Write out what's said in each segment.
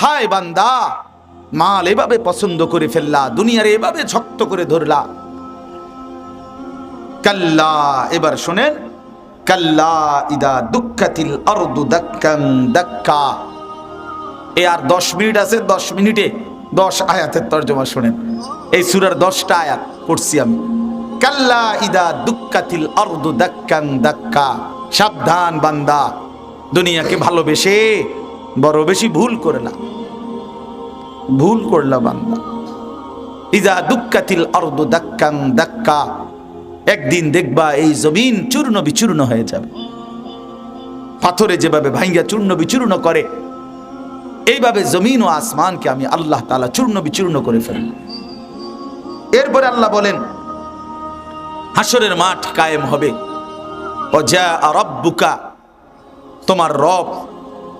হায় বান্দা, মাল এভাবে পছন্দ করে ফেললা, দুনিয়ার এভাবে শক্ত করে ধরলা। কাল্লা, এবার শোনেন, কাল্লা ইদা দুঃখাতিল অর্দু দাক্কাং দাক্কা। এ আর দশ মিনিট আছে, দশ মিনিটে দশ আয়াতের তর্জমা শোনেন। এই সুরার দশটা আয়াত পড়ছি আমি। কাল্লা ইদা দুঃখাতিল অর্দু দাক্কাং দাক্কা। সাবধান বান্দা, দুনিয়াকে ভালোবেসে বড় বেশি ভুল করে না। ভুল করলাম বান্দা। ইদা দুঃখাতিল অর্দু দাক্কাং দাক্কা। একদিন দেখবা এই জমিন চূর্ণ বিচূর্ণ হয়ে যাবে। পাথরে যেভাবে ভাঙ্গা চূর্ণ বিচূর্ণ করে, এইভাবে জমিন ও আসমানকে আমি আল্লাহ তালা চূর্ণ বিচূর্ণ করে ফেলব। এরপরে আল্লাহ বলেন হাসরের মাঠ কায়েম হবে। যা রব্বুকা, তোমার রব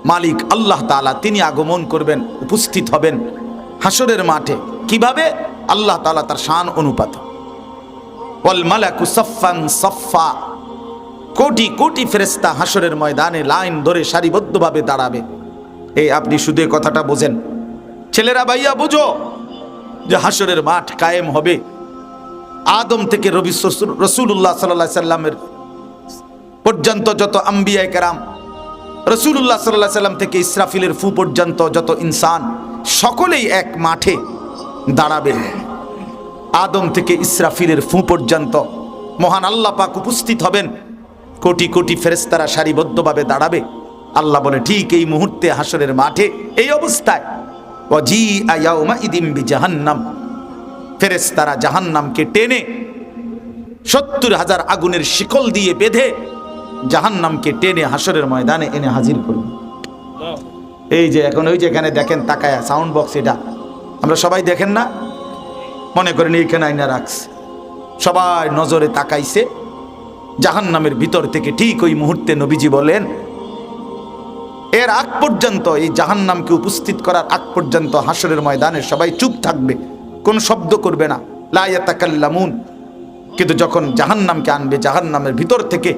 মালিক আল্লাহ তালা তিনি আগমন করবেন, উপস্থিত হবেন হাসরের মাঠে। কীভাবে? আল্লাহ তালা তার শান অনুপাত। কোটি কোটি ফেরেস্তা হাসরের ময়দানে লাইন ধরে সারিবদ্ধভাবে দাঁড়াবে। এই আপনি শুধু কথাটা বোঝেন। ছেলেরা, ভাইয়া, বুঝো যে হাসরের মাঠ কায়েম হবে। আদম থেকে রবি রসুল্লাহ সাল্লাহ সাল্লামের পর্যন্ত যত আম্বিয়ায় কেরাম রসুল্লাহ সাল্লাহ সাল্লাম থেকে ইসরাফিলের ফু পর্যন্ত যত ইনসান, সকলেই এক মাঠে দাঁড়াবে আদম থেকে ইসরাফিলের ফু পর্যন্ত মহান আল্লাহ পাক উপস্থিত হবেন। কোটি কোটি ফেরেস্তারা সারিবদ্ধভাবে দাঁড়াবে। আল্লাহ বলে, ঠিক এই মুহূর্তে হাসরের মাঠে এই অবস্থায়। ইদিম বি জাহান্নাম ফেরেস্তারা জাহান্নামকে টেনে সত্তর হাজার আগুনের শিকল দিয়ে বেঁধে জাহান্নামকে টেনে হাসরের ময়দানে এনে হাজির করবে। এই যে এখন ওই যে এখানে দেখেন তাকায়া সাউন্ড বক্স এটা। আমরা সবাই দেখেন না? মনে করেন এইখানে আইনা রাখছে। সবাই নজরে তাকাইছে। জাহান্নামের ভিতর থেকে ঠিক ওই মুহূর্তে নবীজি বলেন, এর আগ পর্যন্ত, এই জাহান্নামকে উপস্থিত করার আগ পর্যন্ত হাসরের ময়দানে সবাই চুপ থাকবে। কোন শব্দ করবে না। লায়াতাকাল্লামুন কিন্তু যখন জাহান্নামকে আনবে, জাহান্নামের ভিতর থেকে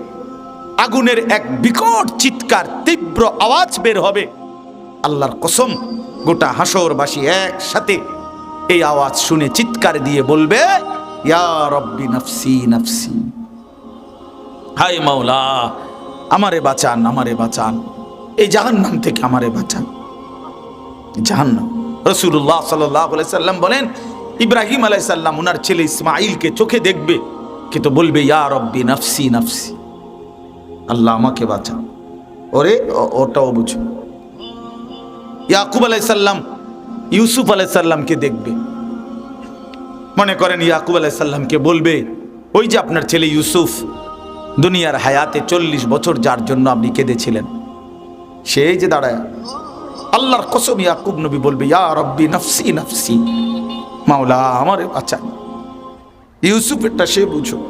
আগুনের এক বিকট চিৎকার, তীব্র আওয়াজ বের হবে। আল্লাহর কসম, গোটা হাসরবাসী একসাথে এই আওয়াজ শুনে চিৎকার দিয়ে বলবে, ইয়া রব্বি নফসি নফসি। হাই মাওলা, আমারে বাঁচান আমারে বাঁচান। এই জাহান্নাম থেকে আমারে বাঁচান। জাহান্নাম। রসুল্লাহ সাল্লাহ সাল্লাম বলেন, ইব্রাহিম আলাইসাল্লাম ওনার ছেলে ইসমাইলকে চোখে দেখবে, কিন্তু বলবে, ইয়া রব্বি নফসি নফসি। আল্লাহ আমাকে বাঁচান ওরে ওটাও বুঝো। ইয়াকুব আলাইসাল্লাম, ইউসুফ আলাইসাল্লামকে দেখবে। মনে করেন ইয়াকুব আলাইসাল্লামকে বলবে, ওই যে আপনার ছেলে ইউসুফ, দুনিয়ার হায়াতে চল্লিশ বছর যার জন্য আপনি কেঁদেছিলেন। সেই যে দাঁড়ায়, আল্লাহর কসম ইয়াকুব নবী বলবে, ইয়া রব্বি নফসি নফসি, মাওলা আমার বাঁচান। ইউসুফেরটা সে বুঝুক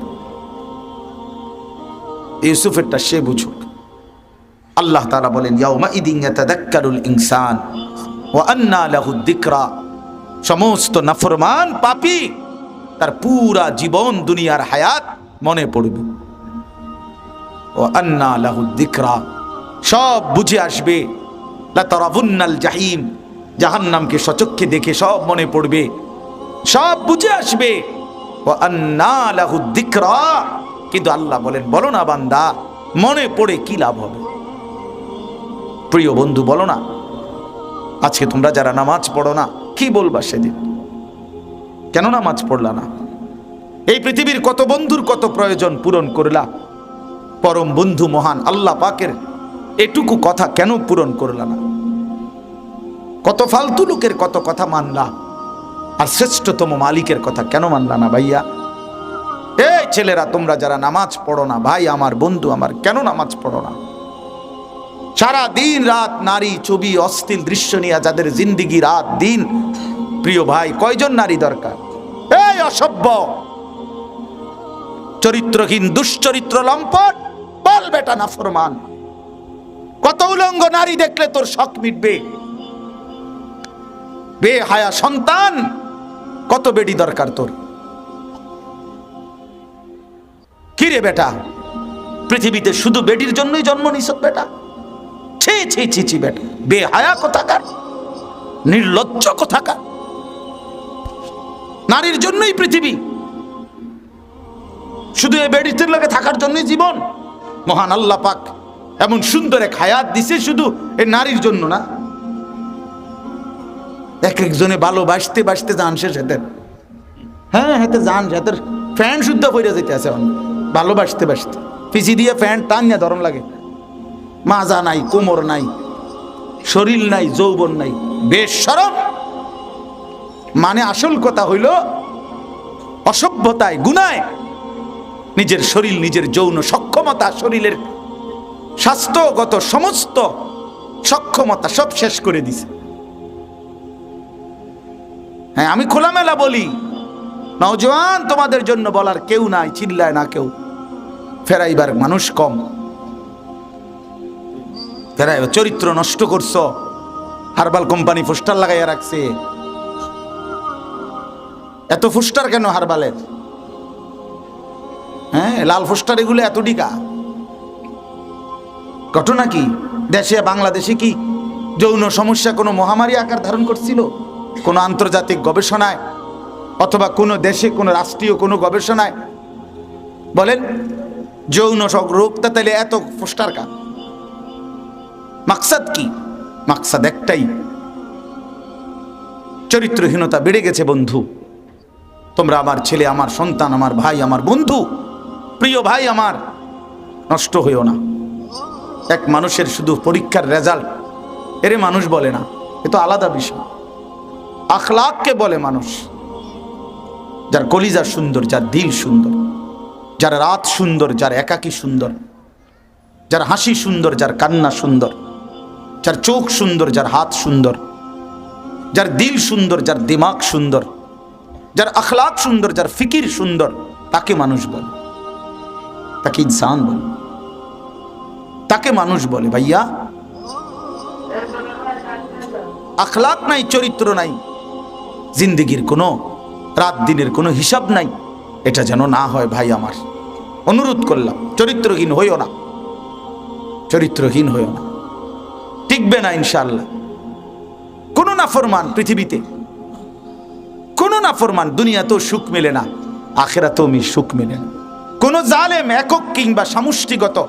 ইউসুফেরটা সে বুঝুক। আল্লাহ তাআলা বলেন, ইয়াউমা ইনসান ওয়া আন্না সমস্ত নাফরমান পাপি, তার পুরা জীবন দুনিয়ার হায়াত মনে পড়বে। ও আন্না লাহু যিকরা। সব বুঝে আসবে। লা তারাবুন্নাল জাহিম, জাহান্নামকে সচক্ষে দেখে সব মনে পড়বে। সব বুঝে আসবে। ও আন্না লাহু যিকরা। কিন্তু আল্লাহ বলেন, বলো না বান্দা, মনে পড়ে কি লাভ হবে? প্রিয় বন্ধু, বলো না, আজকে তোমরা যারা নামাজ পড়ো না, কি বলবা সেদিন? কেন নামাজ পড়লা না? এই পৃথিবীর কত বন্ধুর কত প্রয়োজন পূরণ করলা? পরম বন্ধু মহান আল্লাহ পাকের এটুকু কথা কেন পূরণ করলা না? কত ফালতু লোকের কত কথা মানলা? আর শ্রেষ্ঠতম মালিকের কথা কেন মানলা না ভাইয়া? ছেলেরা, তোমরা যারা নামাজ পড়ো না, ভাই, আমার বন্ধু, আমার কেন নামাজ পড়ো না? সারা দিন রাত নারী ছবি অস্থির দৃশ্য নিয়ে যাদের জিন্দিগি রাত দিন, প্রিয় ভাই, কয়জন নারী দরকার? এই অসভ্য! চরিত্রহীন, দুশ্চরিত্র লম্পট, বল বেটা না ফরমান কত উলঙ্গ নারী দেখলে তোর শখ মিটবে। বে হায়া সন্তান, কত বেডি দরকার তোর? কি রে বেটা। পৃথিবীতে শুধু বেডির জন্যই জন্ম নিছ বেটা। ছি ছি ছি ছি, বেটা। বে হায়া কোথাকার? নির্লজ্জ কোথাকার? নারীর জন্যই পৃথিবী। শুধু বেডিতের লোকে থাকার জন্যই জীবন। মহান আল্লাহ পাক এমন সুন্দর এক হায়াত দিছে শুধু এই নারীর জন্য না। এক একজনে ভালোবাসতে বাসতে যান শেষ হেতের হ্যাঁ হেতে যান হেতের ফ্যান শুদ্ধ পইরা যেতে আছে ভালোবাসতে বাসতে পিছি দিয়ে ফ্যান টান না ধরন লাগে। মাজা নাই, কোমর নাই, শরীর নাই, যৌবন নাই বেশ সরম মানে আসল কথা হইল, অসভ্যতায়, গুনায়। নিজের শরীর, নিজের যৌন সক্ষমতা, শরীরের স্বাস্থ্যগত সমস্ত সক্ষমতা সব শেষ করে দিছে। হ্যাঁ আমি খোলামেলা বলি, নওজোয়ান তোমাদের জন্য বলার কেউ নাই, চিল্লায় না কেউ। ফেরাইবার মানুষ কম। ফেরাই চরিত্র নষ্ট করছ। হারবাল কোম্পানি পোস্টার লাগাইয়া রাখছে। এত ফুস্টার কেন হারবালের? হ্যাঁ লাল ফুস্টার এগুলো এত ডিকা ঘটনা কি? দেশে বাংলাদেশে কি যৌন সমস্যা কোনো মহামারী আকার ধারণ করছিল? কোনো আন্তর্জাতিক গবেষণায়? অথবা কোনো দেশে কোনো রাষ্ট্রীয় কোনো গবেষণায়? বলেন যৌন সব রোগটা তাহলে এত পোস্টার কা মাকসাদ কি? মাকসাদ একটাই। চরিত্রহীনতা বেড়ে গেছে বন্ধু। তোমরা আমার ছেলে, আমার সন্তান, আমার ভাই, আমার বন্ধু, প্রিয় ভাই আমার, নষ্ট হইও না। এক মানুষের শুধু পরীক্ষার রেজাল্ট এরে মানুষ বলে না, এ তো আলাদা বিষয়। আখলাককে বলে মানুষ, যার কলিজা সুন্দর, যার দিল সুন্দর। যার রাত সুন্দর, যার একাকী সুন্দর, যার হাসি সুন্দর, যার কান্না সুন্দর, যার চোখ সুন্দর, যার হাত সুন্দর, যার দিল সুন্দর, যার দিমাগ সুন্দর, যার আখলাক সুন্দর, যার ফিকির সুন্দর, তাকে মানুষ বলে। তাকে ইনসান বলে। তাকে মানুষ বলে, ভাইয়া। আখলাক নাই, চরিত্র নাই, জিন্দিগির কোনো, রাত দিনের কোনো হিসাব নাই। এটা যেন না হয় ভাই আমার। অনুরোধ করলাম চরিত্রহীন হইও না। চরিত্রহীন হইও না। টিকবে না ইনশাল্লাহ কোনো না ফরমান পৃথিবীতে কোনো না ফরমান দুনিয়াতেও সুখ মেলে না আখেরাতেও মি সুখ মেলে না। কোনো জালেম একক কিংবা সমষ্টিগত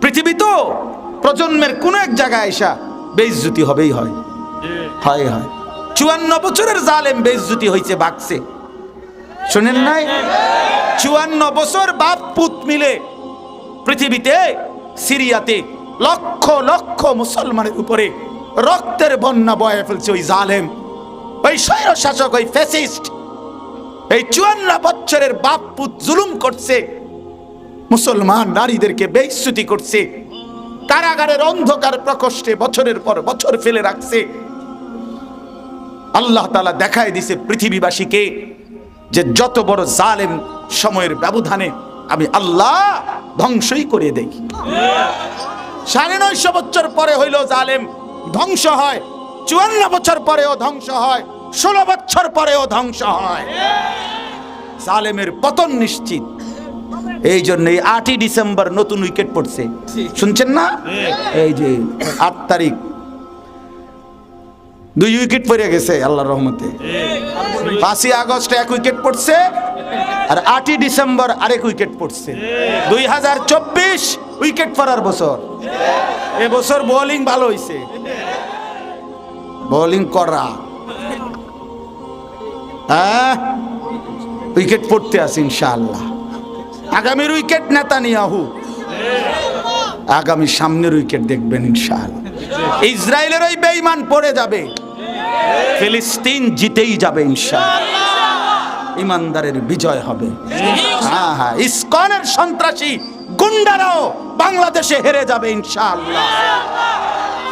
পৃথিবী তো প্রজন্মের কোন এক জায়গায় এসা বেইজ্জুতি হবেই হয়। হয় হয়। চুয়ান্ন বছরের জালেম বেইজ্জুতি হয়েছে বাকছে শোনেন নাই? চুয়ান্ন বছর বাপ পুত মিলে পৃথিবীতে, সিরিয়াতে লক্ষ লক্ষ মুসলমানের উপরে রক্তের বন্যা বয়ে ফেলছে ওই জালেম, ওই স্বৈর শাসক ওই ফ্যাসিস্ট। এই চুয়ান্ন বছরের বাপ পুত জুলুম করছে, মুসলমান নারীদেরকে বেইস্তুতি করছে, কারাগারের অন্ধকার প্রকোষ্ঠে বছরের পর বছর ফেলে রাখছে। আল্লাহ তালা দেখায় দিছে পৃথিবীবাসীকে যে যত বড় জালেম সময়ের ব্যবধানে আমি আল্লাহ ধ্বংসই করে দেই সাড়ে নয়শো বছর পরে হইল জালেম ধ্বংস হয় চুয়ান্ন বছর পরেও ধ্বংস হয় ষোলো বছর পরেও ধ্বংস হয়। জালেমের পতন নিশ্চিত। এই জন্য এই আটই ডিসেম্বর নতুন উইকেট পড়ছে। শুনছেন না? এই যে আট তারিখ দুই উইকেট পড়ে গেছে আল্লাহ রহমতে। পাঁচই আগস্ট এক উইকেট পড়ছে, আর আটই ডিসেম্বর আরেক উইকেট পড়ছে। দুই হাজার চব্বিশ উইকেট পড়ার বছর। এবছর বোলিং ভালো হয়েছে বোলিং করা। হ্যাঁ উইকেট পড়তে আছে ইনশাআল্লাহ। আগামীর উইকেট নেতানিয়াহু। আগামী সামনের উইকেট দেখবেন ইনশাআল্লাহ। ইসরায়েলের ওই বেঈমান পড়ে যাবে। ফিলিস্তিন জিতেই যাবে, ইনশাআল্লাহ। ইমানদারের বিজয় হবে। হ্যাঁ হ্যাঁ ইসকনের সন্ত্রাসী গুন্ডারাও বাংলাদেশে হেরে যাবে, ইনশাআল্লাহ।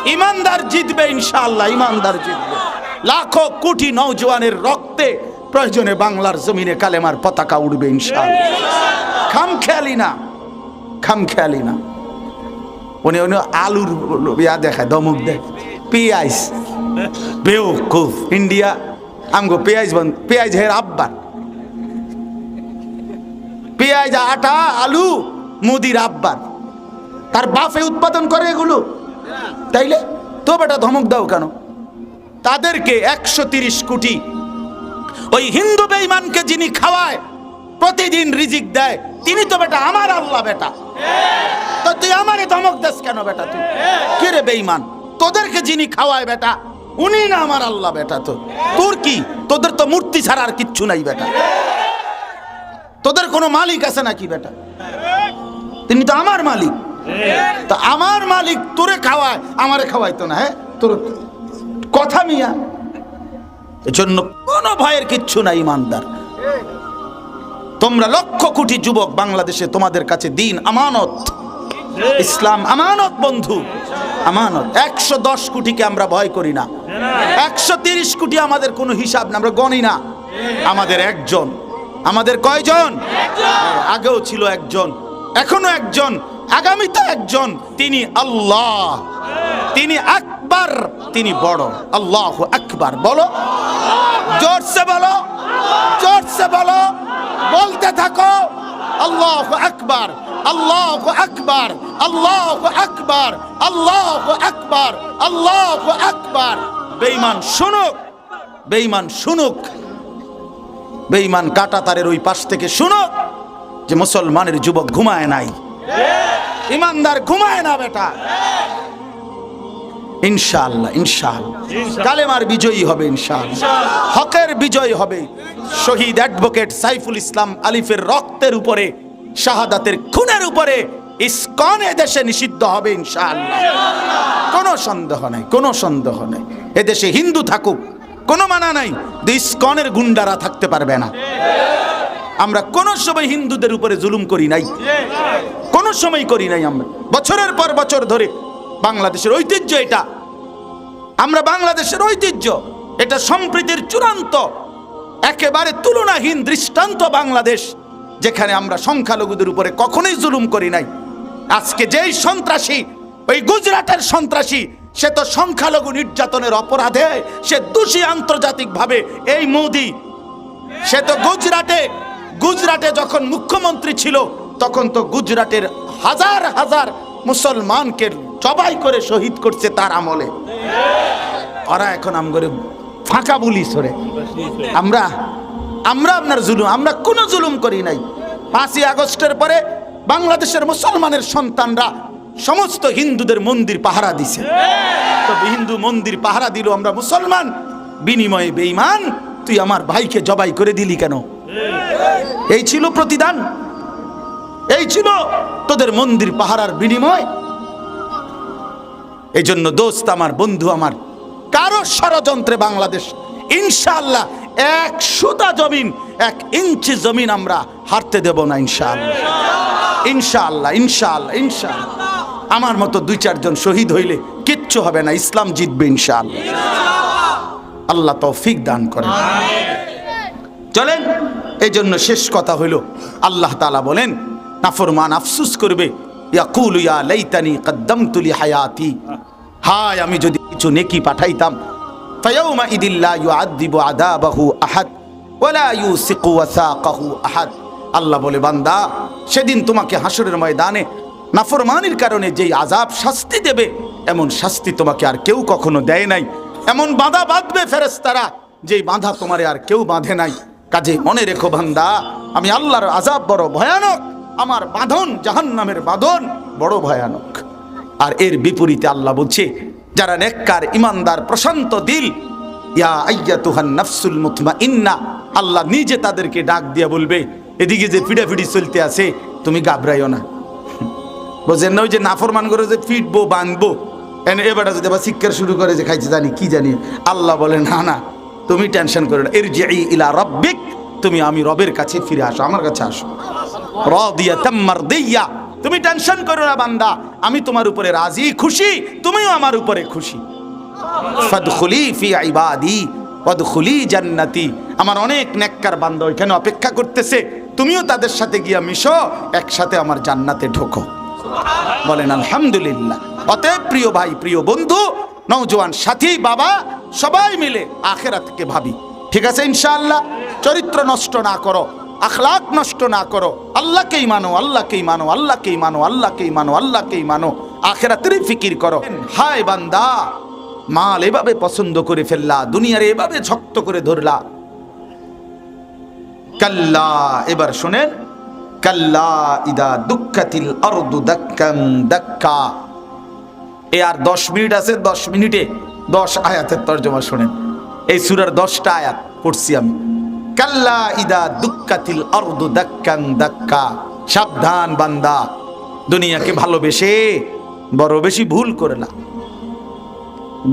ইমানদার জিতবে, ইনশাআল্লাহ, ইমানদার জিতবে। লাখো কোটি নওজোয়ানের রক্তে প্রয়োজনে বাংলার জমিনে কালেমার পতাকা উড়বে, ইনশাআল্লাহ। খাম খেয়ালি না খাম খেয়ালি না। উনি উনি আলুর ইয়া দেখায় দমক দেখ পেঁয়াজ। বেউকুফ ইন্ডিয়া। আমগো পেঁয়াজ বন্ধ পেঁয়াজ হের আব্বার। পেঁয়াজ আটা আলু মুদির আব্বার। তার বাফে উৎপাদন করে এগুলো। তাইলে তো বেটা ধমক দাও কেন? তাদেরকে একশো তিরিশ কোটি ওই হিন্দু বেঈমানকে যিনি খাওয়ায় প্রতিদিন রিজিক দেয় তিনি তো বেটা আমার আল্লাহ বেটা। তো তুই আমারে ধমক দেস কেন বেটা তুই? কে রে বেঈমান? তোদেরকে যিনি খাওয়ায় বেটা, উনি না আমার আল্লাহ বেটা তো। তোর কি? তোদের তো মূর্তি ছাড়া আর কিচ্ছু নাই বেটা। তোদের কোনো মালিক আছে নাকি বেটা? তিনি তো আমার মালিক। তা আমার মালিক তোরে খাওয়ায়, আমারে খাওয়াইতো না হ্যাঁ? তোর কথা মিয়া, এজন্য কোনো ভয়ের কিচ্ছু নাই, ইমানদার। তোমরা লক্ষ কোটি যুবক বাংলাদেশে তোমাদের কাছে দিন আমানত। ইসলাম আমানত, বন্ধু। আমানত। একশো দশ কোটিকে আমরা ভয় করি না। একশো তিরিশ কোটি আমাদের কোনো হিসাব না, আমরা গণি না। আমাদের একজন। আমাদের কয়জন? আগেও ছিল একজন, এখনও একজন। আগামীতে একজন, তিনি আল্লাহ। তিনি আকবার, তিনি বড়। আল্লাহ আকবার, বলো। জোরসে বলো। জোরসে বলো। বলতে থাকো। আল্লাহ আকবার আল্লাহ আকবার আল্লাহ আকবার আল্লাহ আকবার আল্লাহ আকবার। বেঈমান শুনুক বেঈমান শুনুক। বেঈমান কাটা তারের ওই পাশ থেকে শুনুক যে মুসলমানের যুবক ঘুমায় নাই। ইমানদার ঘুমায় না বেটা। ইনশাআল্লাহ ইনশাআল্লাহ। কালেমার বিজয়ী হবে ইনশাআল্লাহ। হকের বিজয় হবে। শহীদ অ্যাডভোকেট সাইফুল ইসলাম আলিফের রক্তের উপরে শাহাদাতের খুনের উপরে ইসকন দেশে নিষিদ্ধ হবে ইনশাআল্লাহ। কোনো সন্দেহ নাই কোনো সন্দেহ নাই। এদেশে হিন্দু থাকুক কোনো মানা নাই ইসকনের গুন্ডারা থাকতে পারবে না। আমরা কোনো সময় হিন্দুদের উপরে জুলুম করি নাই। কোনো সময় করি নাই আমরা। বছরের পর বছর ধরে বাংলাদেশের ঐতিহ্য এটা। আমরা বাংলাদেশের ঐতিহ্য, এটা সম্প্রীতির চূড়ান্ত, একেবারে তুলনাহীন দৃষ্টান্ত বাংলাদেশ, যেখানে আমরা সংখ্যালঘুদের উপরে কখনোই জুলুম করি নাই। আজকে যেই সন্ত্রাসী, ওই গুজরাটের সন্ত্রাসী, সে তো সংখ্যালঘু নির্যাতনের অপরাধে, সে দোষী আন্তর্জাতিকভাবে এই মোদি। সে তো গুজরাটে গুজরাটে যখন মুখ্যমন্ত্রী ছিল তখন তো গুজরাটের হাজার হাজার মুসলমানকে জবাই করে শহীদ করছে তার আমলে। ওরা এখন আম ফাঁকা বলি সরে আমরা আমরা আপনার জুলুম, আমরা কোনো জুলুম করি নাই। পাঁচই আগস্টের পরে বাংলাদেশের মুসলমানের সন্তানরা সমস্ত হিন্দুদের মন্দির পাহারা দিছে। তো হিন্দু মন্দির পাহারা দিল আমরা মুসলমান, বিনিময়ে বেঈমান, তুই আমার ভাইকে জবাই করে দিলি কেন? এই ছিল প্রতিদান। এই ছিল তোদের মন্দির পাহারার বিনিময়। এই জন্য দোস্ত আমার বন্ধু আমার কারও ষড়যন্ত্রে বাংলাদেশ ইনশাআল্লাহ এক সুতা জমিন এক ইঞ্চি জমিন আমরা হারতে দেব না ইনশাআল্লাহ। ইনশাআল্লাহ ইনশাআল্লাহ ইনশাআল্লাহ। আমার মতো দুই চারজন শহীদ হইলে কিচ্ছু হবে না ইসলাম জিতবে ইনশাআল্লাহ। আল্লাহ তৌফিক দান করেন। চলেন এই জন্য শেষ কথা হইল আল্লাহ তালা বলেন নাফরমান আফসুস করবে, ইয়াকুল ইয়া লাইতানি কদ্দামতু লি হায়াতি হায়, আমি যদি কিছু নেকি পাঠাইতাম, ফায়াউমা ইদিল্লা ইউআযিবু আযাবাহু আহাদ ওয়ালা ইউসিকু ওয়াসাকাহু আহাদ। আল্লাহ বলে, বান্দা, সেদিন তোমাকে হাসরের ময়দানে নাফরমানির কারণে যেই আজাব শাস্তি দেবে, এমন শাস্তি তোমাকে আর কেউ কখনো দেয় নাই। এমন বাঁধা বাঁধবে ফেরেশতারা, যেই বাঁধা তোমারে আর কেউ বাঁধে নাই। কাজে মনে রেখো বান্দা, আমি আল্লাহর আজাব বড় ভয়ানক। আমার বাঁধন জাহান্নামের বাঁধন বড় ভয়ানক। আর এর বিপরীতে আল্লাহ বলছে, যারা নেককার, ইমানদার, প্রশান্ত দিল, ইয়া আইয়াতুহান নাফসুল মুতমাইন্না, আল্লাহ নিজে তাদেরকে ডাক দিয়ে বলবে, এদিকে যে পিড়াপিড়ি চলতে আছে, তুমি ঘাবড়াইও না। বুঝলেন না, ওই যে নাফরমান করে যে ফিটবো বাঁধবো এনে এবারে যদি আবার শিক্ষার শুরু করে যে খাইছে, জানি কি জানি, আল্লাহ বলে, না না, তুমি টেনশন করো না এর যে ইলা রব্বিক, তুমি আমি রবের কাছে ফিরে আসো, আমার কাছে আসো। তুমি টেনশন করো না বান্দা, আমি তোমার উপরে রাজি, খুশি, তুমিও আমার উপরে খুশি। জান্নাতি। আমার অনেক নেককার বান্দা ওইখানে অপেক্ষা করতেছে, তুমিও তাদের সাথে গিয়া মিশো, একসাথে আমার জান্নাতে ঢোকো। বলেন, আলহামদুলিল্লাহ। অতএব প্রিয় ভাই, প্রিয় বন্ধু নৌজওয়ান সাথী, বাবা, সবাই মিলে আখেরাতকে ভাবি। ঠিক আছে, ইনশাআল্লাহ? চরিত্র নষ্ট না করো। আখলাক নষ্ট না করো। আল্লাহকেই মানো আল্লাহকেই মানো আল্লাহকেই মানো আল্লাহকেই মানো আল্লাহকেই মানো। আখেরাতেরই ফিকির করো। হায় বান্দা, মাল এভাবে পছন্দ করে ফেললা, দুনিয়ার এভাবে শক্ত করে ধরলা। কাল্লা, এবার শোনেন। কাল্লা ইদা দুঃখাতিল অর্দু দাক্কাং দাক্কা। এ আর দশ মিনিট আছে, দশ মিনিটে দশ আয়াতের তর্জমা শোনেন। এই সুরার দশটা আয়াত পড়ছি আমি। কাল্লা ইদা দুঃখাতিল অর্দু দাক্কাং দাক্কা। সাবধান বান্দা, দুনিয়াকে ভালোবেসে বড় বেশি ভুল করলা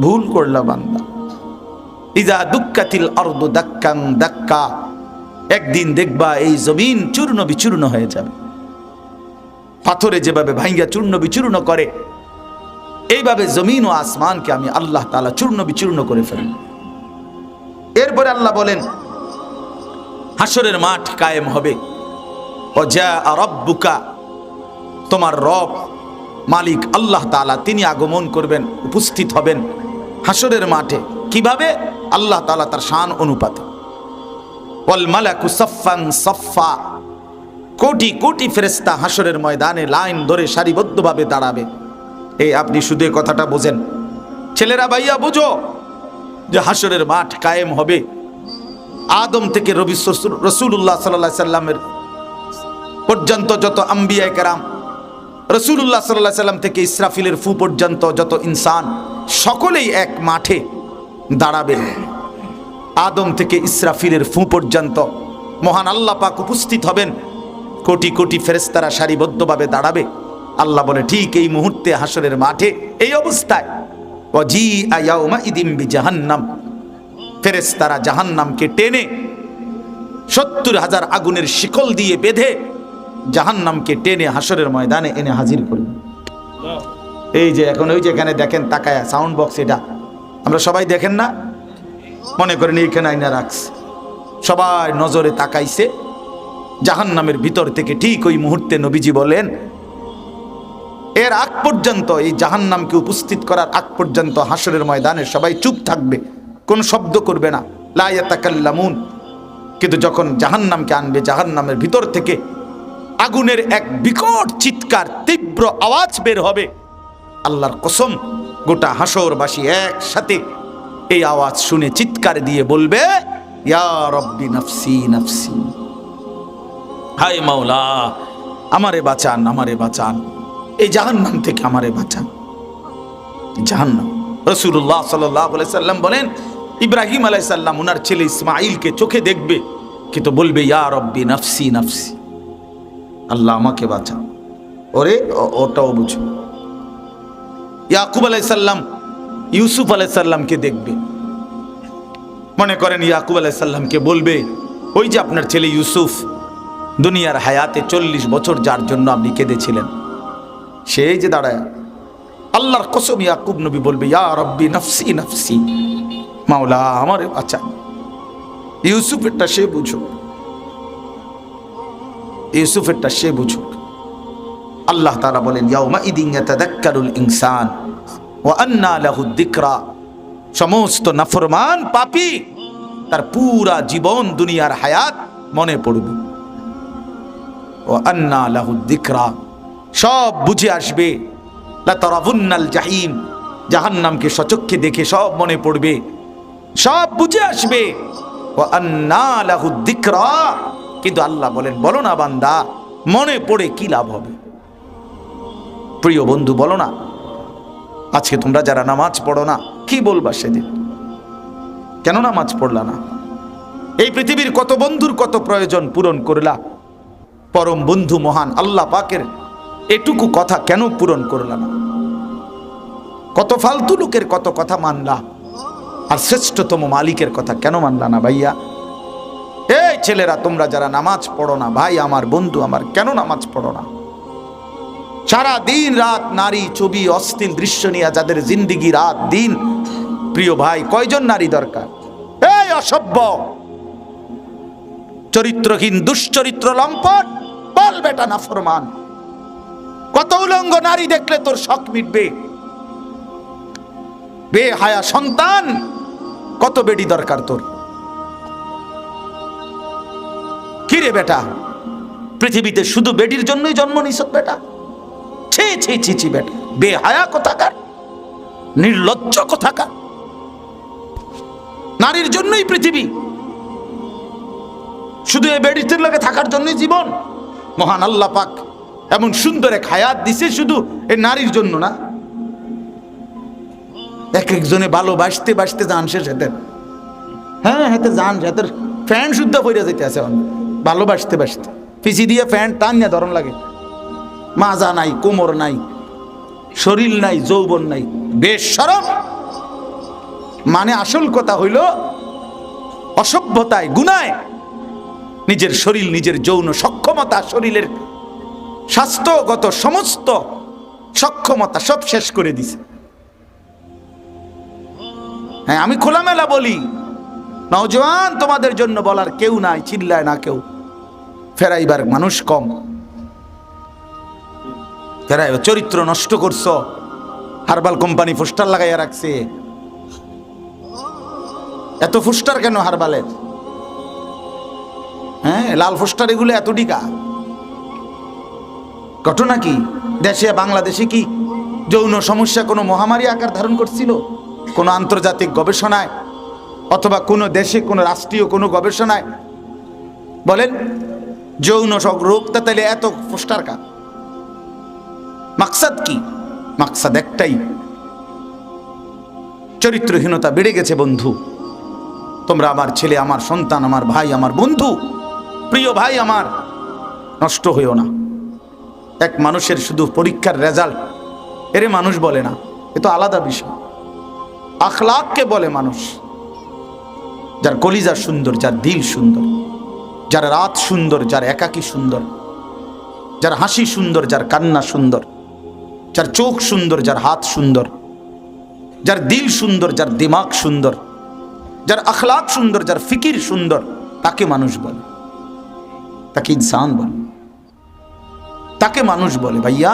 ভুল করলা বান্দা। ইদা দুঃখাতিল অর্দু দাক্কাং দাক্কা। একদিন দেখবা এই জমিন চূর্ণ বিচূর্ণ হয়ে যাবে। পাথরে যেভাবে ভাঙ্গা চূর্ণ বিচূর্ণ করে, এইভাবে জমিন ও আসমানকে আমি আল্লাহ তালা চূর্ণ বিচূর্ণ করে ফেলব। এরপরে আল্লাহ বলেন হাসরের মাঠ কায়েম হবে। ও যা রব্বুকা তোমার রব, মালিক আল্লাহ তালা তিনি আগমন করবেন, উপস্থিত হবেন হাসরের মাঠে। কীভাবে? আল্লাহ তালা তার শান অনুপাতে। কোটি কোটি ফেরেস্তা হাসরের ময়দানে লাইন ধরে সারিবদ্ধভাবে দাঁড়াবে। এই আপনি শুধু কথাটা বোঝেন। ছেলেরা, ভাইয়া, বুঝো যে হাসরের মাঠ কায়েম হবে। আদম থেকে রবি রসুল্লাহ সাল্লাহ সাল্লামের পর্যন্ত যত আম্বিয়া কেরাম রসুল্লাহ সাল্লাহ সাল্লাম থেকে ইসরাফিলের ফু পর্যন্ত যত ইনসান, সকলেই এক মাঠে দাঁড়াবে আদম থেকে ইসরাফিলের ফু পর্যন্ত মহান আল্লাহ পাক উপস্থিত হবেন। কোটি কোটি ফেরেস্তারা সারিবদ্ধভাবে দাঁড়াবে। আল্লাহ বলে, ঠিক এই মুহূর্তে হাসরের মাঠে, এই অবস্থায় অজি আয়াউমা ইদিম বি জাহান্নাম ফেরেস্তারা জাহান্নামকে টেনে সত্তর হাজার আগুনের শিকল দিয়ে বেঁধে জাহান্নামকে টেনে হাসরের ময়দানে এনে হাজির করবে। এই যে এখন ওই যে এখানে দেখেন তাকায়া সাউন্ড বক্স এটা। আমরা সবাই দেখেন না? মনে করেন এইখানে আইনা রাখছে। সবাই নজরে তাকাইছে। জাহান নামের ভিতর থেকে ঠিক ওই মুহূর্তে নবীজি বলেন, এর আগ পর্যন্ত, এই জাহান নামকে উপস্থিত করার আগ পর্যন্ত হাসরের ময়দানে সবাই চুপ থাকবে। কোন শব্দ করবে না। লায়াতাকাল্লামুন কিন্তু যখন জাহান্নামকে আনবে, জাহান্নামের ভিতর থেকে আগুনের এক বিকট চিৎকার, তীব্র আওয়াজ বের হবে। আল্লাহর কসম, গোটা হাসরবাসী একসাথে এই আওয়াজ শুনে চিৎকার দিয়ে বলবে, ইয়া রব্বি নফসি নফসি। হায় মাওলা, আমারে বাঁচান আমারে বাঁচান। এই জাহান্নাম থেকে আমারে বাঁচান। জাহান্নাম। রসুল্লাহ সাল্লাহ সাল্লাম বলেন ইব্রাহিম আলাইসাল্লাম ওনার ছেলে ইসমাইলকে চোখে দেখবে, কিন্তু বলবে, ইয়া রব্বি নফসি নফসি, আল্লাহ আমাকে বাঁচান ওরে ওটাও বুঝো। ইয়াকুব আলাইসাল্লাম ইউসুফ আলাইসাল্লামকে দেখবে। মনে করেন, ইয়াকুব আলাইসাল্লামকে বলবে, ওই যে আপনার ছেলে ইউসুফ, দুনিয়ার হায়াতে চল্লিশ বছর যার জন্য আপনি কেঁদেছিলেন সেই যে দাঁড়ায়, আল্লাহর কসম ইয়াকুব নবী বলবে, ইয়া রব্বি নফসি নফসি মাওলা, আমারে বাঁচান ইউসুফেরটা সে বুঝুক। ইউসুফেরটা সে বুঝুক। আল্লাহ তারা বলেন, ইয়াউমা ইদিন ইয়াতাদাক্কারুল ইনসান ওয়া আন্না লাহু যিকরা। সমস্ত নাফরমান পাপী, তার পুরা জীবন দুনিয়ার হায়াত মনে পড়বে। ও আন্না লাহু যিকরা। সব বুঝে আসবে। লা তারাবুন্নাল জাহিম, জাহান্নামকে সচক্ষে দেখে সব মনে পড়বে। সব বুঝে আসবে। কিন্তু আল্লাহ বলেন, বলো না বান্দা, মনে পড়ে কি লাভ হবে? প্রিয় বন্ধু, বলো না, আজকে তোমরা যারা নামাজ পড়ো না, কি বলবা সেদিন? কেন নামাজ পড়লা না? এই পৃথিবীর কত বন্ধুর কত প্রয়োজন পূরণ করলা? পরম বন্ধু মহান আল্লাহ পাকের এটুকু কথা কেন পূরণ করলা না? কত ফালতু লোকের কত কথা মানলা? আর শ্রেষ্ঠতম মালিকের কথা কেন মানলা না ভাইয়া? এই ছেলেরা, তোমরা যারা নামাজ পড়ো না, ভাই, আমার বন্ধু, আমার কেন নামাজ পড়ো না? সারা দিন রাত নারী ছবি অশ্লীল দৃশ্য নিয়ে যাদের জিন্দিগি রাত দিন, প্রিয় ভাই, কয়জন নারী দরকার? এই অসভ্য! চরিত্রহীন, দুশ্চরিত্র লম্পট, বল বেটা না ফরমান কত উলঙ্গ নারী দেখলে তোর শখ মিটবে। বে হায়া সন্তান কত বেডি দরকার তোর? কি রে বেটা? পৃথিবীতে শুধু বেডির জন্যই জন্ম নিছ বেটা? ছি ছি ছি ছি, বেটা। বেহায়া কোথাকার? নির্লজ্জ কোথাকার? নারীর জন্যই পৃথিবী। শুধু এই বেডিতের লোকে থাকার জন্যই জীবন? মহান আল্লাহ এমন সুন্দর এক হায়াত দিছে শুধু এই নারীর জন্য না। এক একজনে ভালোবাসতে বাসতে যান শেষ হেতের হ্যাঁ হেতে যান, হেতের ফ্যান শুদ্ধ পইরা যেতে আছে এখন। ভালোবাসতে বাসতে। পিছি দিয়ে ফ্যান টান নিয়ে ধরন লাগে। মাজা নাই, কোমর নাই, শরীর নাই, যৌবন নাই বেশ সরম মানে আসল কথা হইল, অসভ্যতায়, গুনায়। নিজের শরীর, নিজের যৌন সক্ষমতা, শরীরের স্বাস্থ্যগত সমস্ত সক্ষমতা সব শেষ করে দিছে। হ্যাঁ আমি খোলামেলা বলি। নওজোয়ান, তোমাদের জন্য বলার কেউ নাই, চিল্লায় না কেউ। ফেরাইবার মানুষ কম। ফেরাই, চরিত্র নষ্ট করছ। হারবাল কোম্পানি পোস্টার লাগাইয়া রাখছে। এত ফুস্টার কেন হারবালের? হ্যাঁ লাল ফুস্টার এগুলো এত ডিকা ঘটনা কি? দেশে বাংলাদেশে কি যৌন সমস্যা কোনো মহামারী আকার ধারণ করছিল? কোনো আন্তর্জাতিক গবেষণায় অথবা কোনো দেশে, কোনো রাষ্ট্রীয় কোনো গবেষণায়। বলেন, যৌন সব রোগটা তাহলে এত পোস্টার কা মাকসাদ কি? মাকসাদ একটাই। চরিত্রহীনতা বেড়ে গেছে বন্ধু। তোমরা আমার ছেলে, আমার সন্তান, আমার ভাই, আমার বন্ধু, প্রিয় ভাই আমার, নষ্ট হইও না। এক মানুষের শুধু পরীক্ষার রেজাল্ট, এরে মানুষ বলে না, এ তো আলাদা বিষয়। আখলাককে বলে মানুষ যার কলিজা সুন্দর যার দিল সুন্দর যার রাত সুন্দর যার একাকী সুন্দর যার হাসি সুন্দর যার কান্না সুন্দর যার চোখ সুন্দর যার হাত সুন্দর যার দিল সুন্দর যার দিমাগ সুন্দর যার আখলাক সুন্দর যার ফিকির সুন্দর তাকে মানুষ বলে তাকে ইনসান বলে তাকে মানুষ বলে ভাইয়া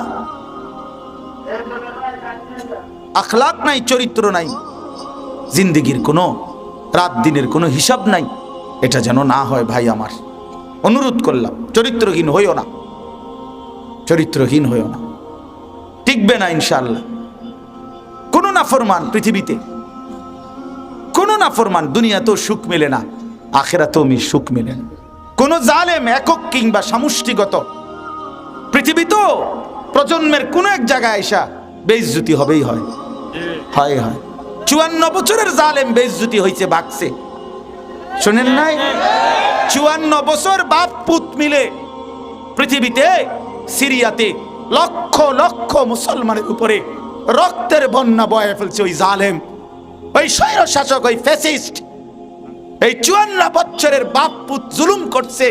আখলাক নাই, চরিত্র নাই, জিন্দিগির কোনো, রাত দিনের কোনো হিসাব নাই। এটা যেন না হয় ভাই আমার। অনুরোধ করলাম, চরিত্রহীন হইও না। চরিত্রহীন হইও না। টিকবে না ইনশাল্লাহ কোনো না ফরমান পৃথিবীতে, কোনো না ফরমান দুনিয়াতেও সুখ মেলে না, আখেরাতেও মি সুখ মেলে না। কোনো জালেম, একক কিংবা সমষ্টিগত পৃথিবী তো প্রজন্মের কোনো এক জায়গায় আইসা বেইজ্জুতি হবেই হয়। হয় হয়। চুয়ান্ন বছরের জালেম বেইজ্জুতি হয়েছে বাকছে শোনেন নাই? চুয়ান্ন বছর বাপ পুত মিলে পৃথিবীতে, সিরিয়াতে লক্ষ লক্ষ মুসলমানের উপরে রক্তের বন্যা বয়ে ফেলছে ওই জালেম। ওই স্বৈর শাসক ওই ফ্যাসিস্ট। এই চুয়ান্ন বছরের বাপ পুত জুলুম করছে।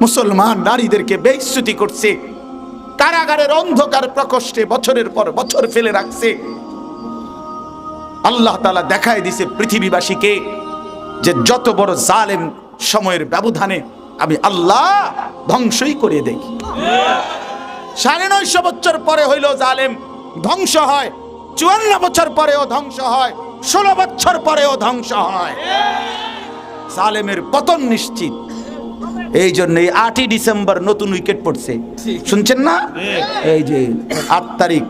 মুসলমান নারীদেরকে বেইস্তুতি করছে। কারাগারের অন্ধকার প্রকোষ্ঠে বছরের পর বছর ফেলে রাখছে। আল্লাহ তালা দেখায় দিছে পৃথিবীবাসীকে যে যত বড় জালেম সময়ের ব্যবধানে আমি আল্লাহ ধ্বংসই করে দেই সাড়ে নয়শো বছর পরে হইল জালেম ধ্বংস হয় চুয়ান্ন বছর পরেও ধ্বংস হয় ষোলো বছর পরেও ধ্বংস হয়। জালেমের পতন নিশ্চিত। এই জন্য আটই ডিসেম্বর নতুন উইকেট পড়ছে। শুনছেন না? এই যে আট তারিখ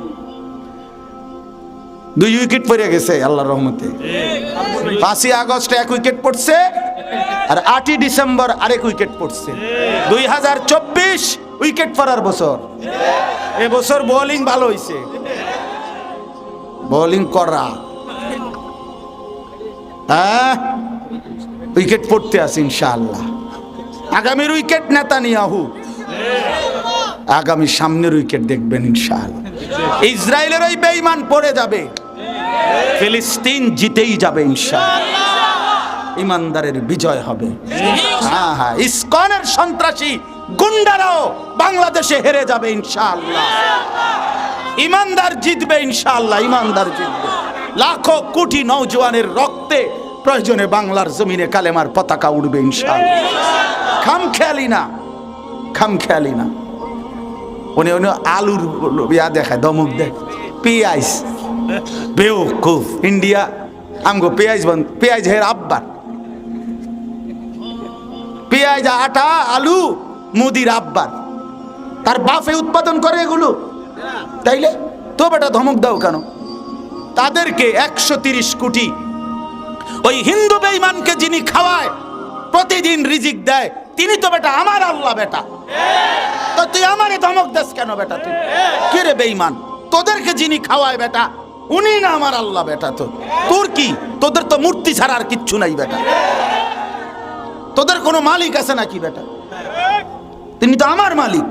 দুই উইকেট পড়ে গেছে আল্লাহ রহমতে। পাঁচই আগস্ট এক উইকেট পড়ছে, আর আটই ডিসেম্বর আরেক উইকেট পড়ছে। দুই হাজার চব্বিশ উইকেট পড়ার বছর। এবছর বোলিং ভালো হয়েছে বোলিং করা। হ্যাঁ উইকেট পড়তে আছে ইনশাআল্লাহ। আগামীর উইকেট নেতানিয়াহু। আগামী সামনের উইকেট দেখবেন ইনশাআল্লাহ। ইসরায়েলের ওই বেঈমান পড়ে যাবে। ফিলিস্তিন জিতেই যাবে ইনশাআল্লাহ। ইমানদারের বিজয় হবে। হ্যাঁ হ্যাঁ ইসকনের সন্ত্রাসী গুন্ডারাও বাংলাদেশে হেরে যাবে ইনশাআল্লাহ। ইমানদার জিতবে ইনশাআল্লাহ, ইমানদার জিতবে। লাখো কোটি নওজোয়ানের রক্তে প্রয়োজনে বাংলার জমিনে কালেমার পতাকা উড়বে ইনশাআল্লাহ। খাম খেয়ালি না খাম খেয়ালি না। উনি উনি আলুর ইয়া দেখায়, দমক দেখ পেঁয়াজ। বেউকুফ, ইন্ডিয়া, আমগো পেঁয়াজ বন্ধ পেঁয়াজ হের আব্বার। পেঁয়াজ, আটা, আলু, মুদির আব্বার। তার বাফে উৎপাদন করে এগুলো। তাইলে তো বেটা ধমক দাও কেন? তাদেরকে একশো তিরিশ কোটি ওই হিন্দু বেঈমানকে যিনি খাওয়ায়, প্রতিদিন রিজিক দেয়, তিনি তো বেটা আমার আল্লাহ বেটা। তো তুই আমারে ধমক দেস কেন বেটা তুই? কে রে বেঈমান? তোদেরকে যিনি খাওয়ায় বেটা উনি না আমার আল্লাহ বেটা তো। তোর কি? তোদের তো মূর্তি ছাড়া আর কিচ্ছু নাই বেটা। তোদের কোনো মালিক আছে নাকি বেটা? তিনি তো আমার মালিক।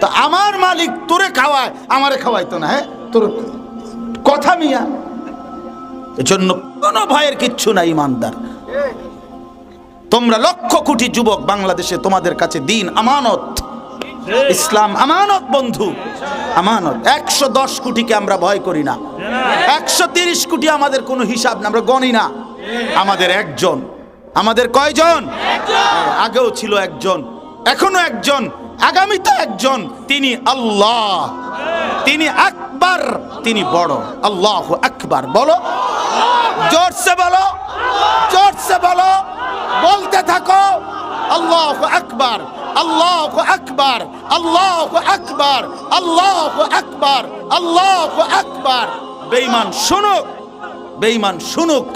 তো আমার মালিক তোরে খাওয়ায়, আমারে খাওয়াইতো না হ্যাঁ? তোর কথা মিয়া। এজন্য কোনো ভয়ের কিচ্ছু নাই ইমানদার। তোমরা লক্ষ কোটি যুবক বাংলাদেশে তোমাদের কাছে দিন আমানত। ইসলাম আমানত, বন্ধু। আমানত। একশো দশ কোটিকে আমরা ভয় করি না। একশো তিরিশ কোটি আমাদের কোনো হিসাব না, আমরা গণি না। আমাদের একজন। আমাদের কয়জন? আগেও ছিল একজন, এখনও একজন, আগামীতে একজন। তিনি আল্লাহ। তিনি আকবার। তিনি বড়। আল্লাহ আকবার। বলো। জোরসে বলো। জোরসে বলো। বলতে থাকো। আল্লাহ আকবার। আল্লাহ আকবার আল্লাহ আকবার আল্লাহ আকবার আল্লাহ আকবার বেঈমান শুনুক বেঈমান শুনুক।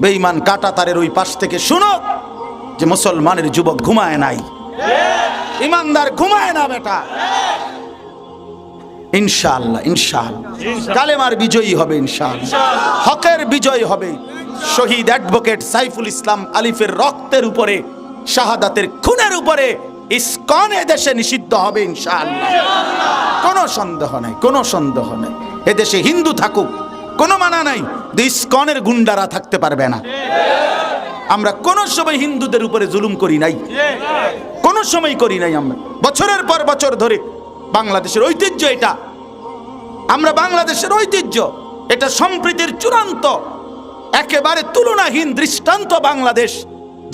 বেঈমান কাটা তারের ওই পাশ থেকে শুনুক যে মুসলমানের যুবক ঘুমায় নাই। ইমানদার ঘুমায় না বেটা। ইনশাআল্লাহ ইনশাআল্লাহ। কালেমার বিজয়ী হবে ইনশাআল্লাহ। হকের বিজয় হবে। শহীদ অ্যাডভোকেট সাইফুল ইসলাম আলিফের রক্তের উপরে শাহাদাতের খুনের উপরে ইসকনে দেশে নিষিদ্ধ হবে ইনশাআল্লাহ। কোনো সন্দেহ নাই, কোনো সন্দেহ নাই। এদেশে হিন্দু থাকুক, কোনো মানা নাই ইসকনের গুন্ডারা থাকতে পারবে না। আমরা কোনো সময় হিন্দুদের উপরে জুলুম করি নাই। কোনো সময় করি নাই আমরা। বছরের পর বছর ধরে বাংলাদেশের ঐতিহ্য এটা। আমরা বাংলাদেশের ঐতিহ্য, এটা সম্প্রীতির চূড়ান্ত, একেবারে তুলনাহীন দৃষ্টান্ত বাংলাদেশ।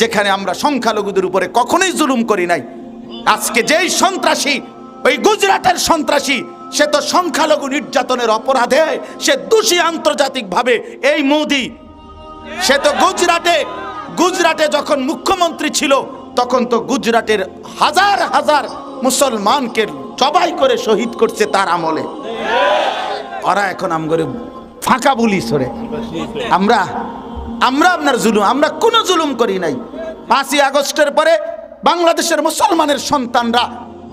যেখানে আমরা সংখ্যালঘুদের উপরে কখনোই জুলুম করি নাই। আজকে যেই সন্ত্রাসী, ওই গুজরাটের সন্ত্রাসী, সে তো সংখ্যালঘু নির্যাতনের অপরাধে, সে দোষী আন্তর্জাতিকভাবে এই মোদি। সে তো গুজরাটে গুজরাটে যখন মুখ্যমন্ত্রী ছিল, তখন তো গুজরাটের হাজার হাজার মুসলমানকে জবাই করে শহীদ করছে তার আমলে। ওরা এখন আম করে ফাঁকা বলি সরে আমরা আমরা আপনার জুলুম, আমরা কোনো জুলুম করি নাই। পাঁচই আগস্টের পরে বাংলাদেশের মুসলমানের সন্তানরা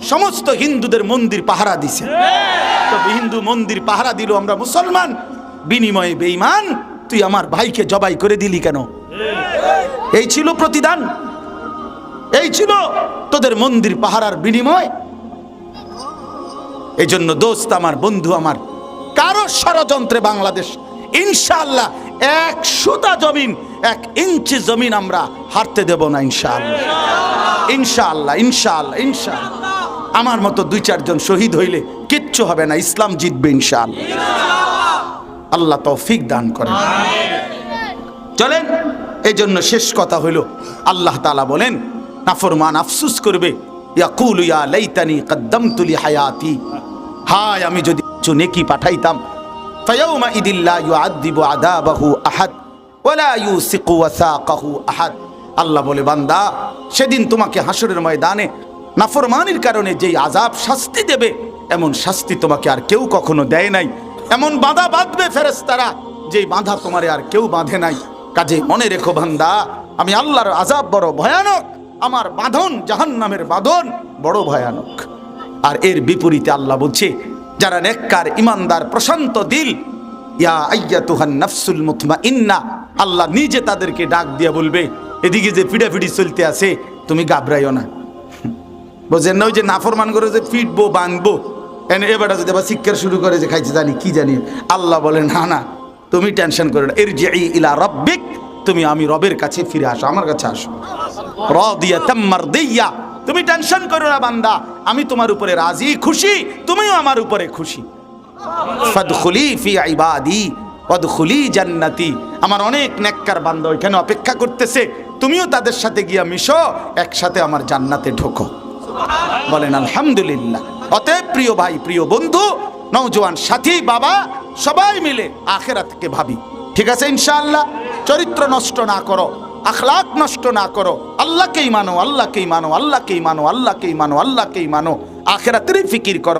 সমস্ত হিন্দুদের মন্দির পাহারা দিছে। হিন্দু মন্দির পাহারা দিল, আমরা মুসলমান। বিনিময়ে বেঈমান, তুই আমার ভাইকে জবাই করে দিলি কেন? এই ছিল প্রতিদান। এই ছিল তোদের মন্দির পাহারার বিনিময়। এই জন্য দোস্ত আমার, বন্ধু আমার, কারও ষড়যন্ত্রে বাংলাদেশ ইনশাআল্লাহ এক সুতা জমিন, এক ইঞ্চি জমিন আমরা হারতে দেব না ইনশাআল্লাহ। ইনশাআল্লাহ ইনশাআল্লাহ ইনশাআল্লাহ। আমার মতো দুই চারজন শহীদ হইলে কিচ্ছু হবে না, ইসলাম জিতবে ইনশাআল্লাহ। আল্লাহ তৌফিক দান করেন। চলেন এই জন্য শেষ কথা হইল, আল্লাহ তালা বলেন নাফরমান আফসুস করবে, ইয়াকুল ইয়া লাইতানি কদ্দমতু লি হায়াতি। হায়, আমি যদি কিছু নেকি পাঠাইতাম আল্লাহ বলে, বান্দা, সেদিন তোমাকে হাসরের ময়দানে নাফরমানির কারণে যেই আজাব শাস্তি দেবে, এমন শাস্তি তোমাকে আর কেউ কখনো দেয় নাই। এমন বাধা বাঁধবে ফেরেশতারা যেই বাঁধা তোমারে আর কেউ বাঁধে নাই। কাজে মনে রেখো বান্দা, আমি আল্লাহর আজাব বড় ভয়ানক, আমার বাঁধন জাহান্নামের বাঁধন বড় ভয়ানক। আর এর বিপরীতে আল্লাহ বলছে যারা নেককার, ইমানদার, প্রশান্ত দিল, ইয়া আইয়াতুহান নাফসুল মুতমাইন্না, আল্লাহ নিজে তাদেরকে ডাক দিয়ে বলবে, এদিকে যে ফিডাফিডি চলতে আছে, তুমি গাবরাইও না। বুঝেন না, ওই যে নাফরমান করে যে ফিটবো বাঁধবো এনে এবারে যদি আবার শিক্ষা শুরু করে যে খাইছে, জানি, কি জানি, আল্লাহ বলে, না না, তুমি টেনশন করো না এর যে ইলা রব্বিক, তুমি আমি রবের কাছে ফিরে আসো, আমার কাছে আসো। রদিয়া তাম্মার দিয়া তুমি টেনশন করো না, বান্দা। আমি তোমার উপরে রাজি, খুশি, তুমিও আমার উপরে খুশি। ফাদখুলি ফি ইবাদি, ওয়াদখুলি জান্নাতি। আমার অনেক নেককার বান্দা ওইখানে অপেক্ষা করতেছে। তুমিও তাদের সাথে গিয়া মিশো, একসাথে আমার জান্নাতে ঢোকো। বলেন, আলহামদুলিল্লাহ। অতএব প্রিয় ভাই, প্রিয় বন্ধু, নওজোয়ান সাথী, বাবা, সবাই মিলে আখেরাতকে ভাবি। ঠিক আছে, ইনশাআল্লাহ? চরিত্র নষ্ট না করো, আখলাক নষ্ট না করো। আল্লাহকেই মানো আল্লাহকেই মানো আল্লাহকেই মানো আল্লাহকেই মানো আল্লাহকেই মানো। আখেরাতেরই ফিকির করো।